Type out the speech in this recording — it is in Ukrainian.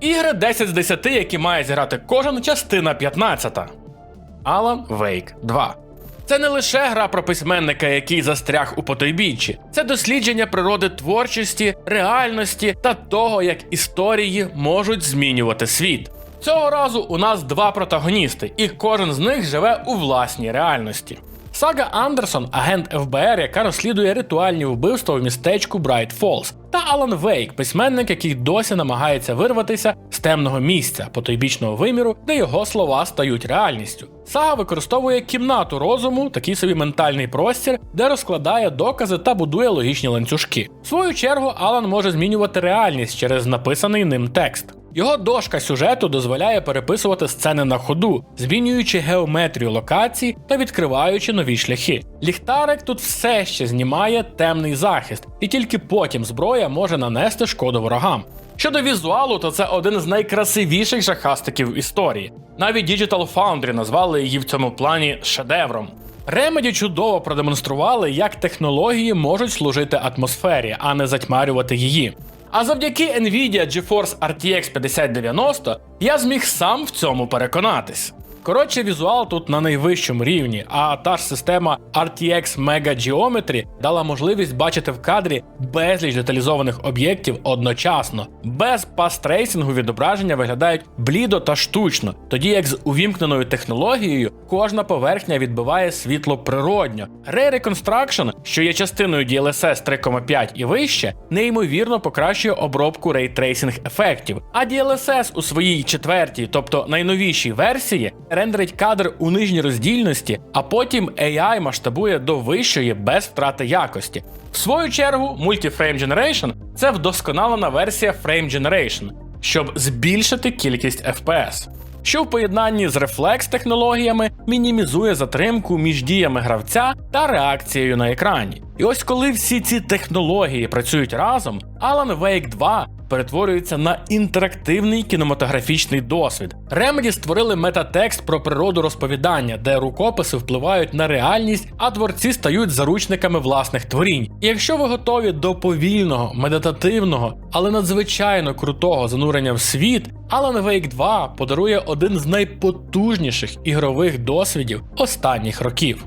Ігри 10 з 10, які має зіграти кожен, частина 15. Alan Wake 2. Це не лише гра про письменника, який застряг у потойбіччі. Це дослідження природи творчості, реальності та того, як історії можуть змінювати світ. Цього разу у нас два протагоністи, і кожен з них живе у власній реальності. Сага Андерсон, агент ФБР, яка розслідує ритуальні вбивства в містечку Брайт Фолз, та Алан Вейк, письменник, який досі намагається вирватися з темного місця потойбічного виміру, де його слова стають реальністю. Сага використовує кімнату розуму, такий собі ментальний простір, де розкладає докази та будує логічні ланцюжки. В свою чергу, Алан може змінювати реальність через написаний ним текст. Його дошка сюжету дозволяє переписувати сцени на ходу, змінюючи геометрію локацій та відкриваючи нові шляхи. Ліхтарик тут все ще знімає темний захист, і тільки потім зброя може нанести шкоду ворогам. Щодо візуалу, то це один з найкрасивіших жахастиків історії. Навіть Digital Foundry назвали її в цьому плані шедевром. Remedy чудово продемонстрували, як технології можуть служити атмосфері, а не затьмарювати її. А завдяки Nvidia GeForce RTX 5090 я зміг сам в цьому переконатись. Коротше, візуал тут на найвищому рівні, а та ж система RTX Mega Geometry дала можливість бачити в кадрі безліч деталізованих об'єктів одночасно. Без пастрейсингу відображення виглядають блідо та штучно, тоді як з увімкненою технологією кожна поверхня відбиває світло природньо. Ray Reconstruction, що є частиною DLSS 3.5 і вище, неймовірно покращує обробку рейтрейсинг ефектів. А DLSS у своїй четвертій, тобто найновішій версії, рендерить кадр у нижній роздільності, а потім AI масштабує до вищої без втрати якості. В свою чергу, Multi-Frame Generation – це вдосконалена версія Frame Generation, щоб збільшити кількість FPS. Що в поєднанні з рефлекс технологіями мінімізує затримку між діями гравця та реакцією на екрані. І ось коли всі ці технології працюють разом, Alan Wake 2 перетворюється на інтерактивний кінематографічний досвід. Remedy створили метатекст про природу розповідання, де рукописи впливають на реальність, а творці стають заручниками власних творінь. І якщо ви готові до повільного, медитативного, але надзвичайно крутого занурення в світ, Alan Wake 2 подарує один з найпотужніших ігрових досвідів останніх років.